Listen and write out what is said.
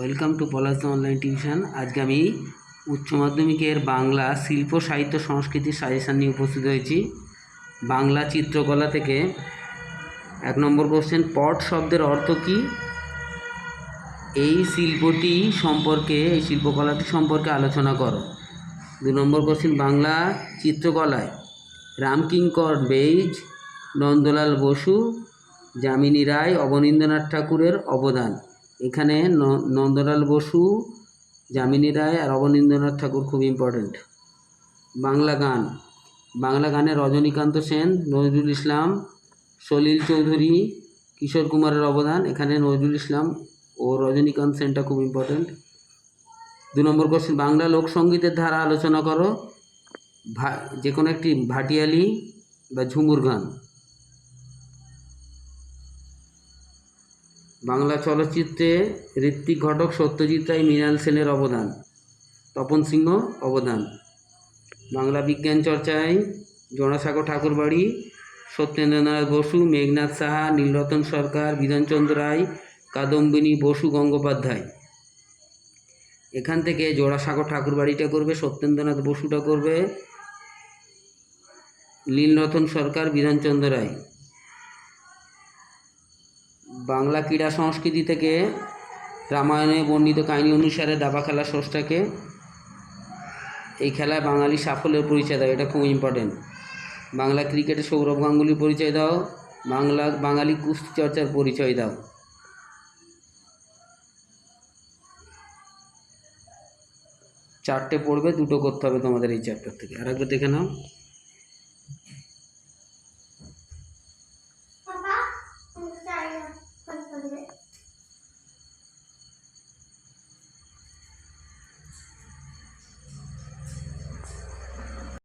Welcome to Palash online tuition আজকে আমি উচ্চ মাধ্যমিকের বাংলা শিল্প, সাহিত্য, সংস্কৃতির সাজেশান নিয়ে উপস্থিত হয়েছি। বাংলা চিত্রকলা থেকে এক নম্বর কোশ্চেন পট শব্দের অর্থ কী? এই শিল্পটি সম্পর্কে, এই শিল্পকলাটি সম্পর্কে আলোচনা করো। দু নম্বর কোশ্চেন বাংলা চিত্রকলায় রামকিঙ্কর বেইজ, নন্দলাল বসু, যামিনী রায়, অবনীন্দ্রনাথ ঠাকুরের অবদান। এখানে নন্দলাল বসু, যামিনী রায় আর অবনীন্দ্রনাথ ঠাকুর খুব ইম্পর্ট্যান্ট বাংলা গান। বাংলা গানে রজনীকান্ত সেন, নজরুল ইসলাম, সলিল চৌধুরী, কিশোর কুমারের অবদান। এখানে নজরুল ইসলাম ও রজনীকান্ত সেনটা খুব ইম্পর্ট্যান্ট দু নম্বর কোশ্চেন বাংলা লোকসঙ্গীতের ধারা আলোচনা করো। ভা যে কোনো একটি ভাটিয়ালি বা ঝুমুর গান। বাংলা চলচ্চিত্রে ঋত্বিক ঘটক, সত্যজিৎ রায়, মৃণাল সেনের অবদান, তপন সিংহ অবদান। বাংলা বিজ্ঞান চর্চায় জোড়াসাঁকো ঠাকুরবাড়ি, সত্যেন্দ্রনাথ বসু, মেঘনাথ সাহা, নীলরতন সরকার, বিধানচন্দ্র রায়, কাদম্বিনী বসু গঙ্গোপাধ্যায়। এখান থেকে জোড়াসাঁকো ঠাকুরবাড়িটা করবে, সত্যেন্দ্রনাথ বসুটা করবে, নীলরতন সরকার, বিধানচন্দ্র রায়। বাংলা ক্রীড়া সংস্কৃতি থেকে রামায়ণে বর্ণিত কাহিনী অনুসারে দাবা খেলা ষষ্ঠাকে এই খেলায় বাঙালি সাফল্যের পরিচয় দাও এটা খুব ইম্পর্টেন্ট বাংলা ক্রিকেটে সৌরভ গাঙ্গুলির পরিচয় দাও, বাংলা, বাঙালি কুস্তি চর্চার পরিচয় দাও। চারটে পড়বে, দুটো করতে হবে তোমাদের এই চ্যাপ্টার থেকে। আর একবার দেখে নাও।